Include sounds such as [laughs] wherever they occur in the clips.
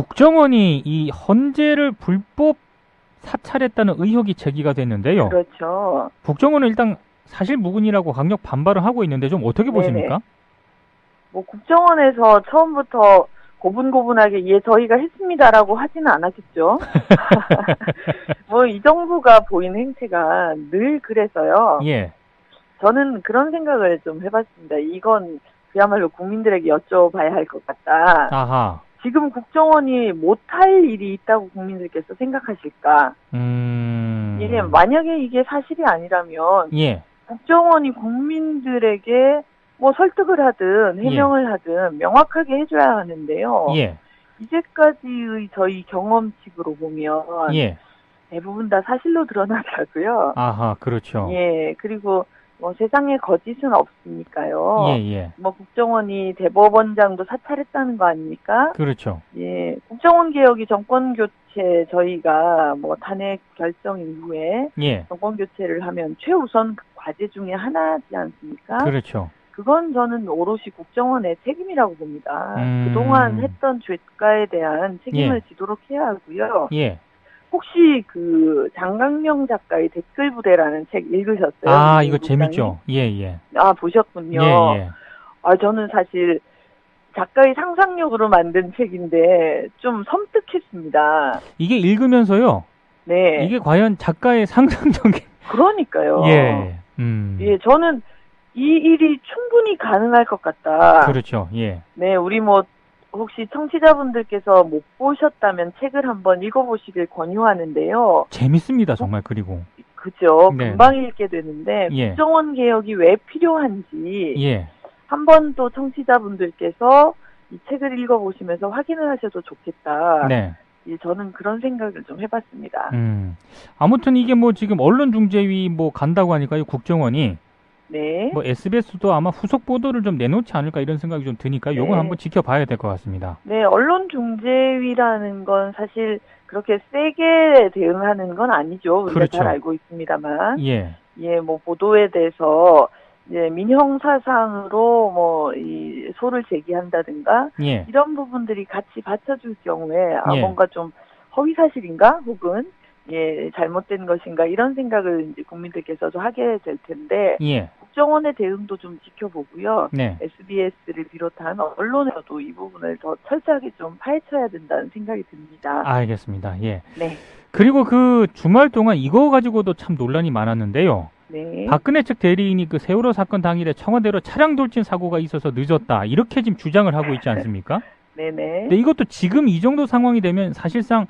국정원이 이 헌재를 불법 사찰했다는 의혹이 제기가 됐는데요. 그렇죠. 국정원은 일단 사실 무근이라고 강력 반발을 하고 있는데 좀 어떻게 네네. 보십니까? 뭐 국정원에서 처음부터 고분고분하게 예 저희가 했습니다라고 하지는 않았겠죠. [laughs] [laughs] 뭐 이 정부가 보인 행태가 늘 그래서요. 예. 저는 그런 생각을 좀 해봤습니다. 이건 그야말로 국민들에게 여쭤봐야 할 것 같다. 아하. 지금 국정원이 못할 일이 있다고 국민들께서 생각하실까? 음. 예, 만약에 이게 사실이 아니라면 예. 국정원이 국민들에게 뭐 설득을 하든 해명을 하든 명확하게 해줘야 하는데요. 예. 이제까지의 저희 경험칙으로 보면 예. 대부분 다 사실로 드러나더라고요. 아하, 그렇죠. 예, 그리고 뭐 세상에 거짓은 없으니까요. 예, 예. 뭐 국정원이 대법원장도 사찰했다는 거 아닙니까? 그렇죠. 예, 국정원 개혁이 정권 교체 저희가 뭐 탄핵 결정 이후에 예. 정권 교체를 하면 최우선 과제 중에 하나지 않습니까? 그렇죠. 그건 저는 오롯이 국정원의 책임이라고 봅니다. 음. 그동안 했던 죄가에 대한 책임을 예. 지도록 해야 하고요. 예. 혹시 그 장강명 작가의 댓글 부대라는 책 읽으셨어요? 아, 이거 국장님? 재밌죠. 예, 예. 아, 보셨군요. 예, 예. 아, 저는 사실 작가의 상상력으로 만든 책인데 좀 섬뜩했습니다. 이게 읽으면서요. 네. 이게 과연 작가의 상상력이 그러니까요. 예. 음. 예, 저는 이 일이 충분히 가능할 것 같다. 그렇죠. 예. 네, 우리 뭐 혹시 청취자분들께서 못 보셨다면 책을 한번 읽어보시길 권유하는데요. 재밌습니다, 정말 그리고. 그죠? 네. 금방 읽게 되는데 예. 국정원 개혁이 왜 필요한지 예. 한번 또 청취자분들께서 이 책을 읽어보시면서 확인을 하셔도 좋겠다. 네. 예, 저는 그런 생각을 좀 해봤습니다. 음. 아무튼 이게 뭐 지금 언론중재위 뭐 간다고 하니까요, 국정원이 네. 뭐 SBS도 아마 후속 보도를 좀 내놓지 않을까 이런 생각이 좀 드니까 요건 네. 한번 지켜봐야 될 것 같습니다. 네, 언론 중재위라는 건 사실 그렇게 세게 대응하는 건 아니죠. 우리가 그렇죠. 잘 알고 있습니다만. 예. 예, 뭐 보도에 대해서 이제 민형 사상으로 뭐 이 소를 제기한다든가 예. 이런 부분들이 같이 받쳐줄 경우에 아 예. 뭔가 좀 허위 사실인가 혹은 예 잘못된 것인가 이런 생각을 이제 국민들께서도 하게 될 텐데 예. 국정원의 대응도 좀 지켜보고요. 네. SBS를 비롯한 언론에서도 이 부분을 더 철저하게 좀 파헤쳐야 된다는 생각이 듭니다. 알겠습니다. 예. 네. 그리고 그 주말 동안 이거 가지고도 참 논란이 많았는데요. 네. 박근혜 측 대리인이 그 세월호 사건 당일에 청와대로 차량 돌진 사고가 있어서 늦었다. 이렇게 지금 주장을 하고 있지 않습니까? [laughs] 네네. 근데 이것도 지금 이 정도 상황이 되면 사실상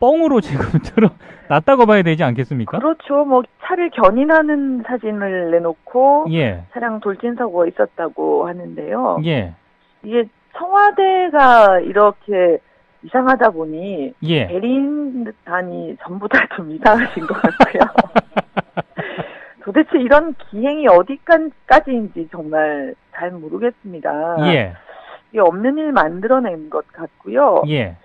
뻥으로 지금 드러났다고 [laughs] 봐야 되지 않겠습니까? 그렇죠. 뭐 차를 견인하는 사진을 내놓고 예. 차량 돌진 사고가 있었다고 하는데요. 예. 이게 청와대가 이렇게 이상하다 보니 예. 대리인단이 전부 다 좀 이상하신 것 같고요. [laughs] 도대체 이런 기행이 어디까지인지 정말 잘 모르겠습니다. 예. 이게 없는 일 만들어낸 것 같고요. 예.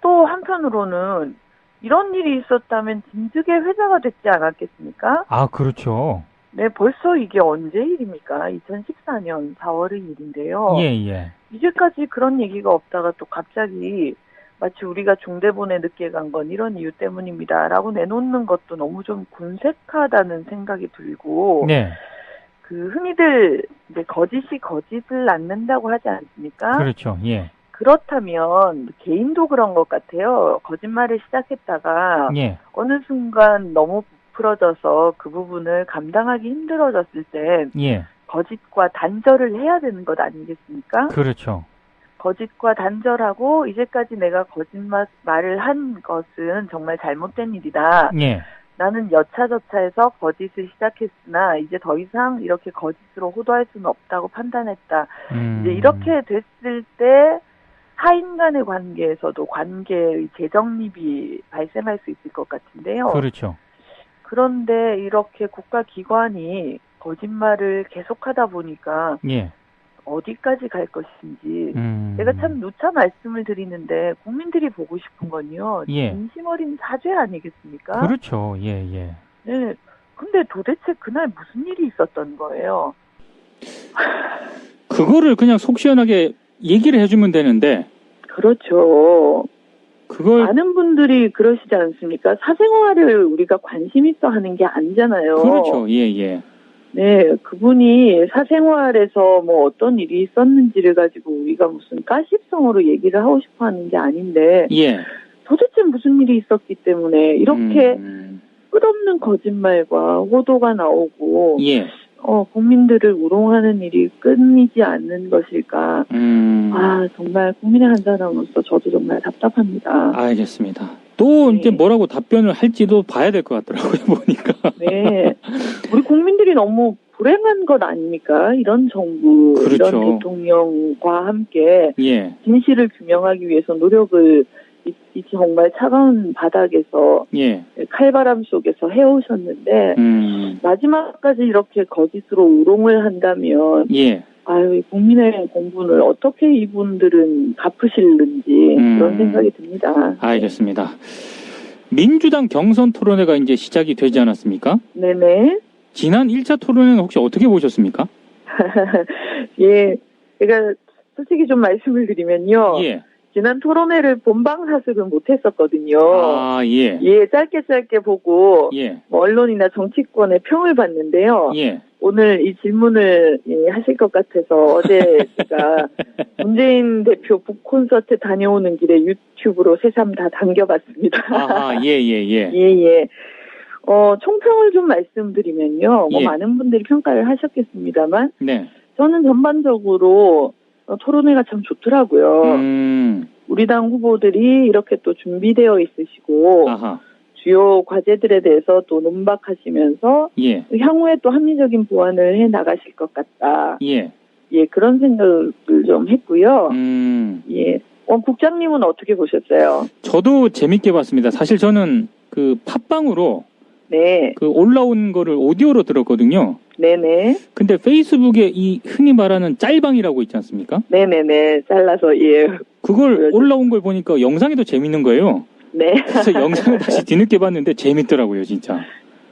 또 한편으로는 이런 일이 있었다면 진즉에 회자가 됐지 않았겠습니까? 아, 그렇죠. 네, 벌써 이게 언제 일입니까? 2014년 4월의 일인데요. 예, 예. 이제까지 그런 얘기가 없다가 또 갑자기 마치 우리가 중대본에 늦게 간 건 이런 이유 때문입니다 라고 내놓는 것도 너무 좀 군색하다는 생각이 들고 네. 그 흔히들 이제 거짓이 거짓을 낳는다고 하지 않습니까? 그렇죠. 예. 그렇다면 개인도 그런 것 같아요. 거짓말을 시작했다가 예. 어느 순간 너무 부풀어져서 그 부분을 감당하기 힘들어졌을 때 예. 거짓과 단절을 해야 되는 것 아니겠습니까? 그렇죠. 거짓과 단절하고 이제까지 내가 거짓말을 한 것은 정말 잘못된 일이다. 예. 나는 여차저차해서 거짓을 시작했으나 이제 더 이상 이렇게 거짓으로 호도할 수는 없다고 판단했다. 음. 이제 이렇게 됐을 때 타인 간의 관계에서도 관계의 재정립이 발생할 수 있을 것 같은데요. 그렇죠. 그런데 이렇게 국가기관이 거짓말을 계속하다 보니까 예. 어디까지 갈 것인지 음. 제가 참 누차 말씀을 드리는데 국민들이 보고 싶은 건요. 예. 진심 어린 사죄 아니겠습니까? 그렇죠. 예, 예. 네. 근데 도대체 그날 무슨 일이 있었던 거예요? 그거를 그냥 속 시원하게 얘기를 해주면 되는데 그렇죠. 그걸 많은 분들이 그러시지 않습니까? 사생활을 우리가 관심 있어 하는 게 아니잖아요. 그렇죠. 예, 예. 네, 그분이 사생활에서 뭐 어떤 일이 있었는지를 가지고 우리가 무슨 가십성으로 얘기를 하고 싶어 하는 게 아닌데 예. 도대체 무슨 일이 있었기 때문에 이렇게 음, 끝없는 거짓말과 호도가 나오고 예. 어, 국민들을 우롱하는 일이 끊이지 않는 것일까? 음. 아, 정말 국민의 한 사람으로서 저도 정말 답답합니다. 알겠습니다. 또 이제 네. 뭐라고 답변을 할지도 봐야 될 것 같더라고요, [laughs] 보니까. 네. 우리 국민들이 너무 불행한 것 아닙니까? 이런 정부, 그렇죠. 이런 대통령과 함께 예. 진실을 규명하기 위해서 노력을 이, 이 정말 차가운 바닥에서 예. 칼바람 속에서 해오셨는데 음. 마지막까지 이렇게 거짓으로 우롱을 한다면 예. 아유 이 국민의 공분을 어떻게 이분들은 갚으실는지 음. 그런 생각이 듭니다. 알겠습니다. 민주당 경선 토론회가 이제 시작이 되지 않았습니까? 네네. 지난 1차 토론회는 혹시 어떻게 보셨습니까? [laughs] 예, 제가 솔직히 좀 말씀을 드리면요. 예. 지난 토론회를 본방 사수를 못했었거든요. 아, 예. 예, 짧게 짧게 보고 예. 뭐 언론이나 정치권의 평을 봤는데요. 예. 오늘 이 질문을 예, 하실 것 같아서 어제 제가 [laughs] 문재인 대표 북 콘서트 다녀오는 길에 유튜브로 새삼 다 당겨봤습니다. 아하, 예, 예, 예. [laughs] 예, 예. 어, 총평을 좀 말씀드리면요. 뭐 예. 많은 분들이 평가를 하셨겠습니다만 네. 저는 전반적으로 어, 토론회가 참 좋더라고요. 음. 우리 당 후보들이 이렇게 또 준비되어 있으시고 아하. 주요 과제들에 대해서 또 논박하시면서 예. 향후에 또 합리적인 보완을 해 나가실 것 같다. 예. 예, 그런 생각을 좀 했고요. 음. 예. 어, 국장님은 어떻게 보셨어요? 저도 재밌게 봤습니다. 사실 저는 그 팟빵으로 네, 그 올라온 거를 오디오로 들었거든요. 네네. 근데 페이스북에 이 흔히 말하는 짤방이라고 있지 않습니까? 네네네. 잘라서, 예. 그걸 보여줘. 올라온 걸 보니까 영상이 더 재밌는 거예요. 네. 그래서 영상을 [laughs] 다시 뒤늦게 봤는데 재밌더라고요, 진짜.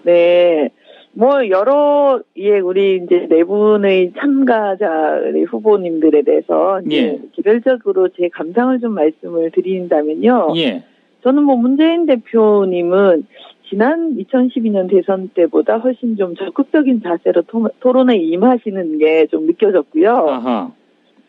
네. 뭐, 여러, 예, 우리 이제 네 분의 참가자, 우리 후보님들에 대해서, 예. 개별적으로 제 감상을 좀 말씀을 드린다면요. 예. 저는 뭐 문재인 대표님은 지난 2012년 대선 때보다 훨씬 좀 적극적인 자세로 토, 토론에 임하시는 게 좀 느껴졌고요. 아하.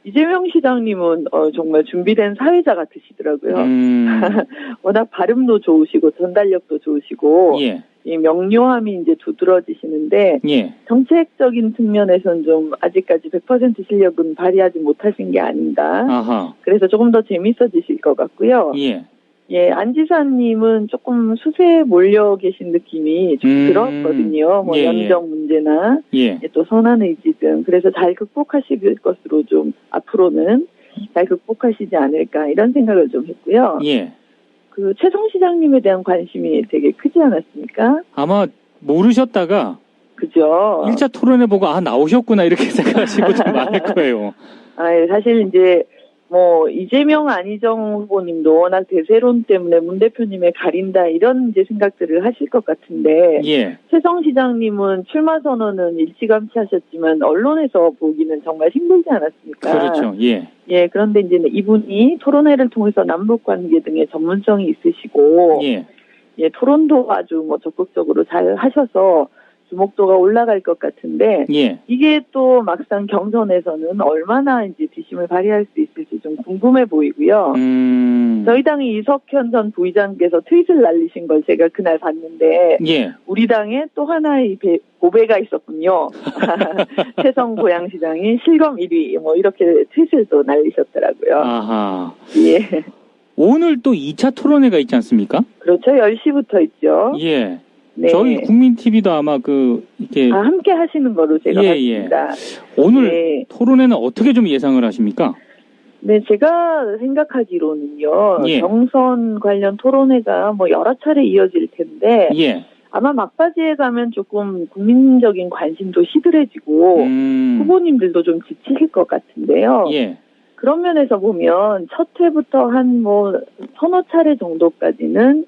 이재명 시장님은 어, 정말 준비된 사회자 같으시더라고요. 음. [laughs] 워낙 발음도 좋으시고 전달력도 좋으시고 예. 이 명료함이 이제 두드러지시는데 예. 정책적인 측면에선 좀 아직까지 100% 실력은 발휘하지 못하신 게 아닌가. 아하. 그래서 조금 더 재밌어지실 것 같고요. 예. 예, 안지사님은 조금 수세에 몰려 계신 느낌이 좀 음. 들었거든요. 뭐 예, 예. 연정 문제나 예. 예, 또 선한 의지 등 그래서 잘 극복하실 것으로 좀 앞으로는 잘 극복하시지 않을까 이런 생각을 좀 했고요. 예. 그 최성 시장님에 대한 관심이 되게 크지 않았습니까? 아마 모르셨다가 그죠? 1차 토론회 보고 아 나오셨구나 이렇게 [laughs] 생각하시고 좀 많을 거예요. 아, 예, 사실 이제 뭐 이재명 안희정 후보님도 워낙 대세론 때문에 문 대표님의 가린다 이런 이제 생각들을 하실 것 같은데 예. 최성 시장님은 출마 선언은 일찌감치 하셨지만 언론에서 보기는 정말 힘들지 않았습니까? 그렇죠. 예. 예, 그런데 이제 이분이 토론회를 통해서 남북 관계 등의 전문성이 있으시고 예. 예, 토론도 아주 뭐 적극적으로 잘 하셔서 주목도가 올라갈 것 같은데 예. 이게 또 막상 경선에서는 얼마나 이제 뒷심을 발휘할 수 있을지 좀 궁금해 보이고요. 음. 저희 당의 이석현 전 부의장께서 트윗을 날리신 걸 제가 그날 봤는데 예. 우리 당에 또 하나의 배- 고배가 있었군요. [laughs] 최성 고양시장이 실검 1위 뭐 이렇게 트윗을 또 날리셨더라고요. 아하. 예. 오늘 또 2차 토론회가 있지 않습니까? 그렇죠. 10시부터 있죠. 예. 네. 저희 국민 TV도 아마 그 이렇게 아, 함께 하시는 거로 제가 예, 예. 봤습니다. 오늘 네. 토론회는 어떻게 좀 예상을 하십니까? 네, 제가 생각하기로는요. 예. 경선 관련 토론회가 뭐 여러 차례 이어질 텐데 예. 아마 막바지에 가면 조금 국민적인 관심도 시들해지고 음. 후보님들도 좀 지치실 것 같은데요. 예. 그런 면에서 보면 첫 회부터 한 뭐 서너 차례 정도까지는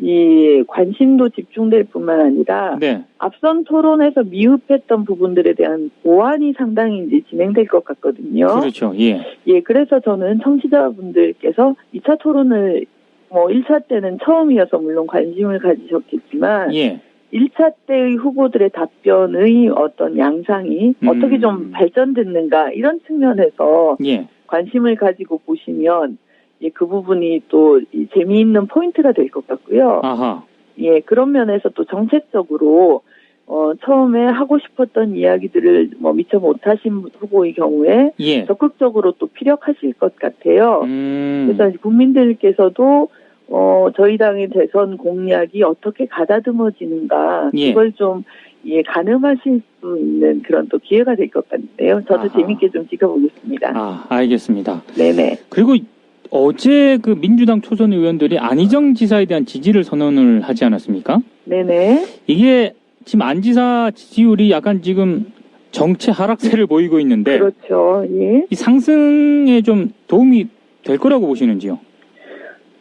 이 관심도 집중될 뿐만 아니라 네. 앞선 토론에서 미흡했던 부분들에 대한 보완이 상당히 이제 진행될 것 같거든요. 그렇죠. 예. 예, 그래서 저는 청취자분들께서 2차 토론을 뭐 1차 때는 처음이어서 물론 관심을 가지셨겠지만 예. 1차 때의 후보들의 답변의 어떤 양상이 음. 어떻게 좀 발전됐는가 이런 측면에서 예. 관심을 가지고 보시면 예, 그 부분이 또이 재미있는 포인트가 될 것 같고요. 아하. 예, 그런 면에서 또 정책적으로 어, 처음에 하고 싶었던 이야기들을 뭐 미처 못하신 후보의 경우에 예. 적극적으로 또 피력하실 것 같아요. 음. 그래서 국민들께서도 어, 저희 당의 대선 공약이 어떻게 가다듬어지는가 예. 그걸 좀 예, 가늠하실 수 있는 그런 또 기회가 될 것 같은데요. 저도 아하. 재밌게 좀 지켜보겠습니다. 아, 알겠습니다. 네네. 그리고 어제 그 민주당 초선 의원들이 안희정 지사에 대한 지지를 선언을 하지 않았습니까? 네네. 이게 지금 안 지사 지지율이 약간 지금 정체 하락세를 보이고 있는데 그렇죠. 예. 이 상승에 좀 도움이 될 거라고 보시는지요?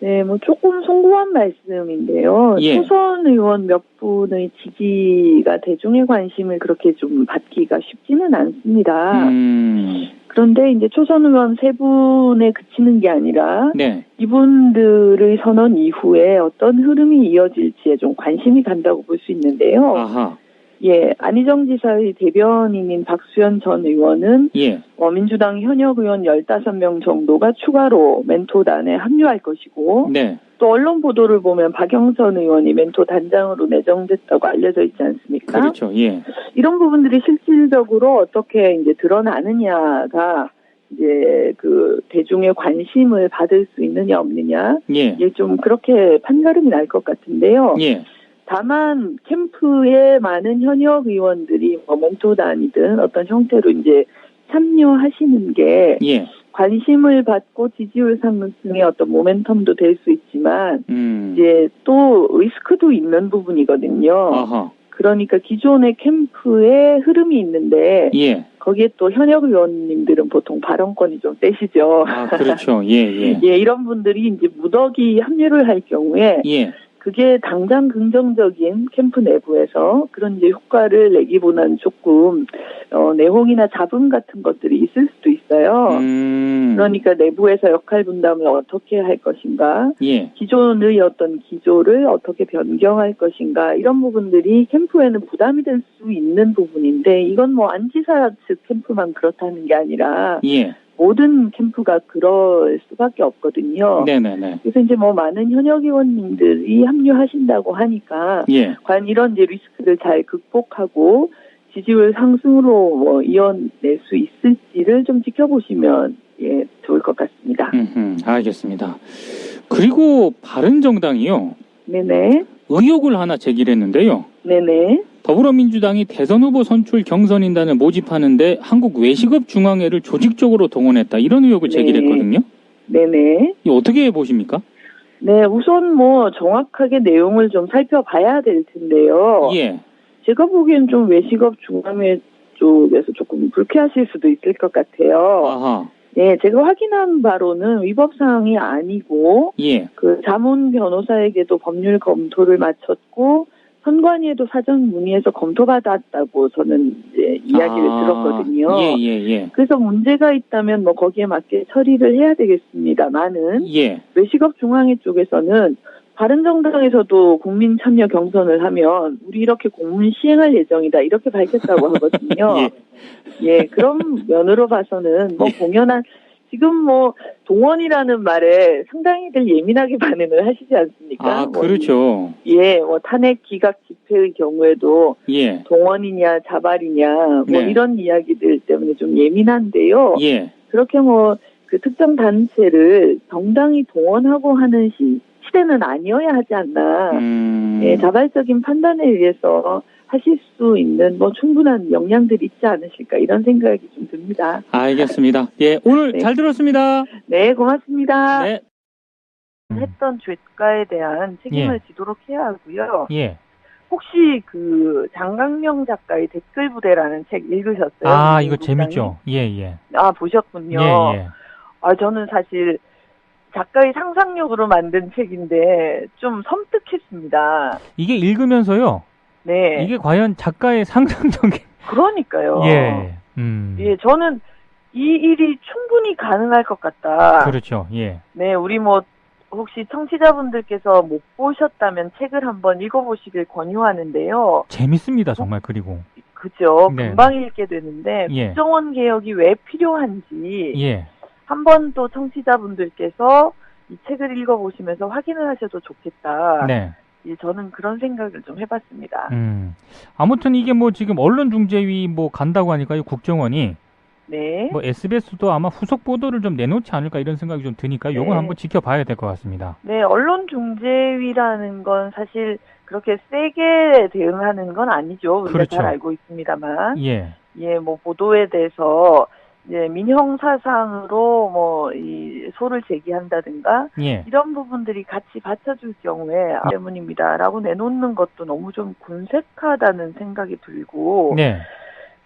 네, 뭐 조금 송구한 말씀인데요. 예. 초선 의원 몇 분의 지지가 대중의 관심을 그렇게 좀 받기가 쉽지는 않습니다. 음, 그런데 이제 초선 의원 세 분에 그치는 게 아니라 네. 이분들의 선언 이후에 어떤 흐름이 이어질지에 좀 관심이 간다고 볼 수 있는데요. 아하. 예, 안희정 지사의 대변인인 박수현 전 의원은 예. 어, 민주당 현역 의원 15명 정도가 추가로 멘토단에 합류할 것이고 네. 또 언론 보도를 보면 박영선 의원이 멘토 단장으로 내정됐다고 알려져 있지 않습니까? 그렇죠. 예. 이런 부분들이 실질적으로 어떻게 이제 드러나느냐가 이제 그 대중의 관심을 받을 수 있느냐 없느냐 예. 이게 좀 그렇게 판가름이 날 것 같은데요. 예. 다만 캠프에 많은 현역 의원들이 뭐 멘토단이든 어떤 형태로 이제 참여하시는 게 예. 관심을 받고 지지율 상승의 어떤 모멘텀도 될 수 있지만 음. 이제 또 리스크도 있는 부분이거든요. 아하. 그러니까 기존의 캠프에 흐름이 있는데 예. 거기에 또 현역 의원님들은 보통 발언권이 좀 세시죠. 아, 그렇죠. 예, 예. [laughs] 예, 이런 분들이 이제 무더기 합류를 할 경우에 예. 그게 당장 긍정적인 캠프 내부에서 그런 이제 효과를 내기보다는 조금 어, 내홍이나 잡음 같은 것들이 있을 수도 있어요. 음. 그러니까 내부에서 역할 분담을 어떻게 할 것인가, 예. 기존의 어떤 기조를 어떻게 변경할 것인가 이런 부분들이 캠프에는 부담이 될 수 있는 부분인데 이건 뭐 안지사 측 캠프만 그렇다는 게 아니라 예. 모든 캠프가 그럴 수밖에 없거든요. 네네네. 그래서 이제 뭐 많은 현역 의원님들이 합류하신다고 하니까 예. 과연 이런 이제 리스크를 잘 극복하고 지지율 상승으로 뭐 이어낼 수 있을지를 좀 지켜보시면 예 좋을 것 같습니다. 음, 알겠습니다. 그리고 바른 정당이요. 네네 의혹을 하나 제기를 했는데요. 네네 더불어민주당이 대선 후보 선출 경선인단을 모집하는데 한국 외식업 중앙회를 조직적으로 동원했다 이런 의혹을 네. 제기했거든요. 네네 이 어떻게 보십니까? 네 우선 뭐 정확하게 내용을 좀 살펴봐야 될 텐데요. 예, 제가 보기엔 좀 외식업 중앙회 쪽에서 조금 불쾌하실 수도 있을 것 같아요. 아하, 네, 제가 확인한 바로는 위법 사항이 아니고 예, 그 자문 변호사에게도 법률 검토를 마쳤고 선관위에도 사전 문의해서 검토받았다고 저는 이제 이야기를 아, 들었거든요. 예, 예, 예, 그래서 문제가 있다면 뭐 거기에 맞게 처리를 해야 되겠습니다만은 예, 외식업 중앙회 쪽에서는 바른정당에서도 국민 참여 경선을 하면 우리 이렇게 공문 시행할 예정이다 이렇게 밝혔다고 [laughs] 하거든요. 예. 예, 그런 면으로 봐서는 뭐 예. 공연한 지금 뭐 동원이라는 말에 상당히들 예민하게 [laughs] 반응을 하시지 않습니까? 아, 뭐 그렇죠. 예, 뭐 탄핵 기각 집회의 경우에도 예, 동원이냐 자발이냐 뭐 네. 이런 이야기들 때문에 좀 예민한데요. 예, 그렇게 뭐 그 특정 단체를 정당히 동원하고 하는 시, 시대는 아니어야 하지 않나. 음, 예, 자발적인 판단에 의해서 하실 수 있는 뭐 충분한 역량들이 있지 않으실까 이런 생각이 좀 듭니다. 알겠습니다. 예, 오늘 네. 잘 들었습니다. 네, 고맙습니다. 네, 했던 죄가에 대한 책임을 예. 지도록 해야 하고요. 예. 혹시 그 장강명 작가의 댓글 부대라는 책 읽으셨어요? 아, 이거 민주당이? 재밌죠. 예, 예, 아, 보셨군요. 예, 예. 아, 저는 사실 작가의 상상력으로 만든 책인데 좀 섬뜩했습니다. 이게 읽으면서요. 네. 이게 과연 작가의 상상력이 그러니까요. [laughs] 예. 음. 예, 저는 이 일이 충분히 가능할 것 같다. 그렇죠. 예. 네, 우리 뭐 혹시 청취자분들께서 못 보셨다면 책을 한번 읽어보시길 권유하는데요. 재밌습니다. 정말 그리고. 그죠. 네. 금방 읽게 되는데 예. 국정원 개혁이 왜 필요한지 예. 한번 또 청취자분들께서 이 책을 읽어보시면서 확인을 하셔도 좋겠다. 네. 예, 저는 그런 생각을 좀 해봤습니다. 음. 아무튼 이게 뭐 지금 언론중재위 뭐 간다고 하니까요. 국정원이 네. 뭐 SBS도 아마 후속 보도를 좀 내놓지 않을까 이런 생각이 좀 드니까 요건 네. 한번 지켜봐야 될 것 같습니다. 네, 언론중재위라는 건 사실 그렇게 세게 대응하는 건 아니죠. 우리가 그렇죠. 잘 알고 있습니다만. 예. 예, 뭐 보도에 대해서 예, 민형 사상으로 뭐 이 소를 제기한다든가 예. 이런 부분들이 같이 받쳐줄 경우에 아, 때문입니다라고 내놓는 것도 너무 좀 군색하다는 생각이 들고 네.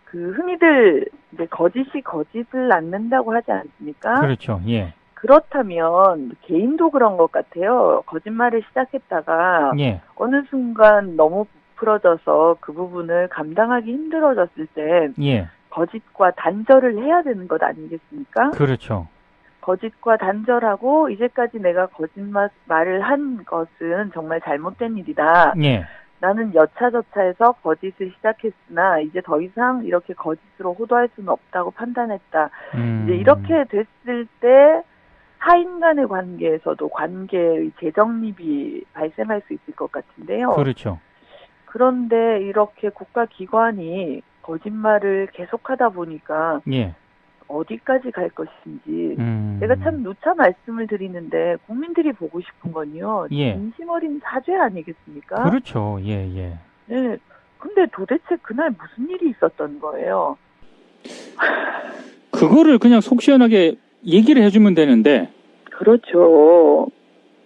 그 흔히들 이제 거짓이 거짓을 낳는다고 하지 않습니까? 그렇죠. 예. 그렇다면 개인도 그런 것 같아요. 거짓말을 시작했다가 예. 어느 순간 너무 부풀어져서 그 부분을 감당하기 힘들어졌을 때 예. 거짓과 단절을 해야 되는 것 아니겠습니까? 그렇죠. 거짓과 단절하고 이제까지 내가 거짓말을 한 것은 정말 잘못된 일이다. 예. 나는 여차저차해서 거짓을 시작했으나 이제 더 이상 이렇게 거짓으로 호도할 수는 없다고 판단했다. 음. 이제 이렇게 됐을 때 타인 간의 관계에서도 관계의 재정립이 발생할 수 있을 것 같은데요. 그렇죠. 그런데 이렇게 국가기관이 거짓말을 계속하다 보니까 예. 어디까지 갈 것인지 음. 제가 참 누차 말씀을 드리는데 국민들이 보고 싶은 건요. 예. 진심 어린 사죄 아니겠습니까? 그렇죠. 예, 예. 네. 근데 도대체 그날 무슨 일이 있었던 거예요? [laughs] 그거를 그냥 속 시원하게 얘기를 해주면 되는데 그렇죠.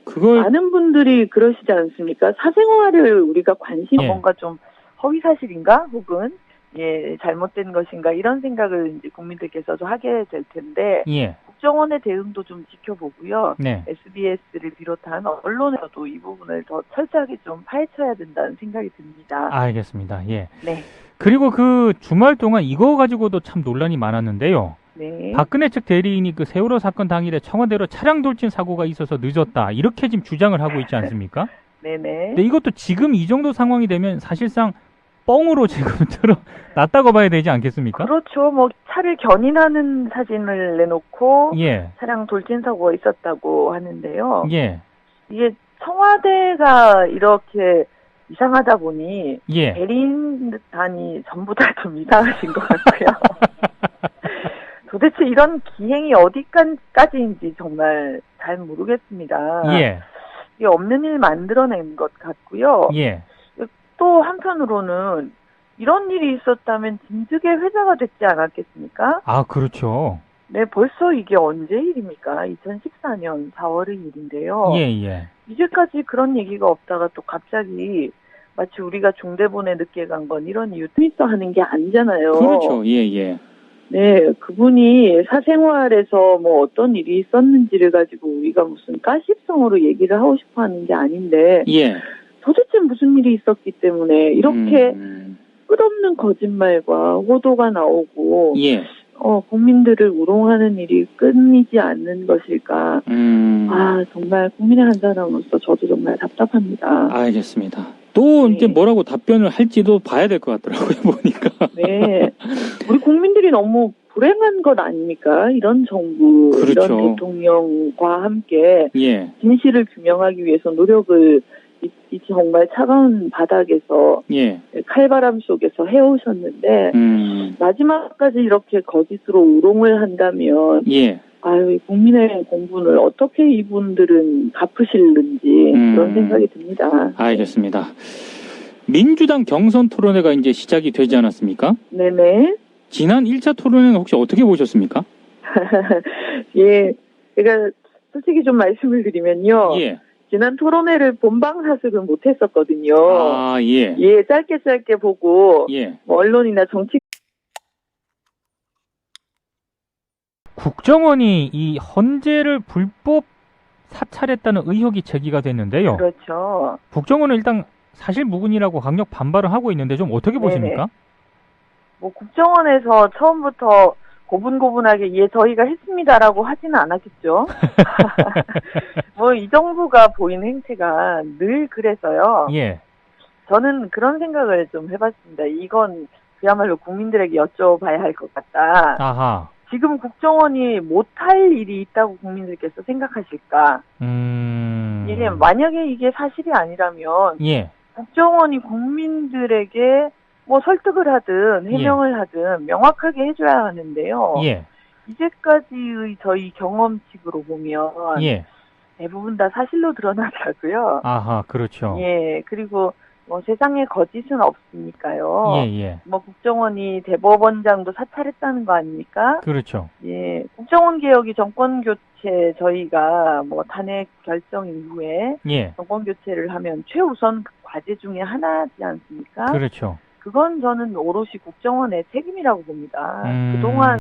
그걸 많은 분들이 그러시지 않습니까? 사생활을 우리가 관심 예. 뭔가 좀 허위 사실인가 혹은 예 잘못된 것인가 이런 생각을 이제 국민들께서도 하게 될 텐데 예. 국정원의 대응도 좀 지켜보고요. 네. SBS를 비롯한 언론에서도 이 부분을 더 철저하게 좀 파헤쳐야 된다는 생각이 듭니다. 알겠습니다. 예. 네, 그리고 그 주말 동안 이거 가지고도 참 논란이 많았는데요. 네, 박근혜 측 대리인이 그 세월호 사건 당일에 청와대로 차량 돌진 사고가 있어서 늦었다. 이렇게 지금 주장을 하고 있지 않습니까? [laughs] 네, 네. 근데 이것도 지금 이 정도 상황이 되면 사실상 뻥으로 지금 [laughs] 드러났다고 봐야 되지 않겠습니까? 그렇죠. 뭐 차를 견인하는 사진을 내놓고 예. 차량 돌진 사고가 있었다고 하는데요. 예. 이게 청와대가 이렇게 이상하다 보니 예. 대리인단이 전부 다 좀 이상하신 것 같고요. [laughs] 도대체 이런 기행이 어디까지인지 정말 잘 모르겠습니다. 예. 이게 없는 일 만들어낸 것 같고요. 예. 또 한편으로는 이런 일이 있었다면 진즉에 회자가 됐지 않았겠습니까? 아, 그렇죠. 네, 벌써 이게 언제 일입니까? 2014년 4월의 일인데요. 예, 예. 이제까지 그런 얘기가 없다가 또 갑자기 마치 우리가 중대본에 늦게 간 건 이런 이유 때문에 하는 게 아니잖아요. 그렇죠. 예, 예. 네, 그분이 사생활에서 뭐 어떤 일이 있었는지를 가지고 우리가 무슨 가십성으로 얘기를 하고 싶어 하는 게 아닌데 예. 도대체 무슨 일이 있었기 때문에 이렇게 음, 끝없는 거짓말과 호도가 나오고 예. 어, 국민들을 우롱하는 일이 끊이지 않는 것일까? 음. 아, 정말 국민의 한 사람으로서 저도 정말 답답합니다. 알겠습니다. 또 네. 이제 뭐라고 답변을 할지도 봐야 될 것 같더라고요, [laughs] 보니까. 네. 우리 국민들이 너무 불행한 것 아닙니까? 이런 정부, 그렇죠. 이런 대통령과 함께 예. 진실을 규명하기 위해서 노력을 이, 이 정말 차가운 바닥에서 예. 칼바람 속에서 해오셨는데 음. 마지막까지 이렇게 거짓으로 우롱을 한다면 예. 아유 이 국민의 공분을 어떻게 이분들은 갚으실는지 음. 그런 생각이 듭니다. 알겠습니다. 민주당 경선 토론회가 이제 시작이 되지 않았습니까? 네네. 지난 1차 토론회는 혹시 어떻게 보셨습니까? [laughs] 예, 제가 솔직히 좀 말씀을 드리면요. 예. 지난 토론회를 본방 사수를 못했었거든요. 아, 예. 예, 짧게 짧게 보고 예. 뭐 언론이나 정치 국정원이 이 헌재를 불법 사찰했다는 의혹이 제기가 됐는데요. 그렇죠. 국정원은 일단 사실 무근이라고 강력 반발을 하고 있는데 좀 어떻게 네네. 보십니까? 뭐 국정원에서 처음부터 고분고분하게 예 저희가 했습니다라고 하지는 않았겠죠. [laughs] 뭐 이 정부가 보인 행태가 늘 그래서요. 예. 저는 그런 생각을 좀 해봤습니다. 이건 그야말로 국민들에게 여쭤봐야 할 것 같다. 아하. 지금 국정원이 못할 일이 있다고 국민들께서 생각하실까? 음. 이게 만약에 이게 사실이 아니라면 예. 국정원이 국민들에게 뭐 설득을 하든 해명을 하든 명확하게 해줘야 하는데요. 예. 이제까지의 저희 경험칙으로 보면 예. 대부분 다 사실로 드러나더라고요. 아하, 그렇죠. 예, 그리고 뭐 세상에 거짓은 없으니까요. 예, 예. 뭐 국정원이 대법원장도 사찰했다는 거 아닙니까? 그렇죠. 예, 국정원 개혁이 정권 교체 저희가 뭐 탄핵 결정 이후에 예. 정권 교체를 하면 최우선 과제 중에 하나지 않습니까? 그렇죠. 그건 저는 오롯이 국정원의 책임이라고 봅니다. 음. 그동안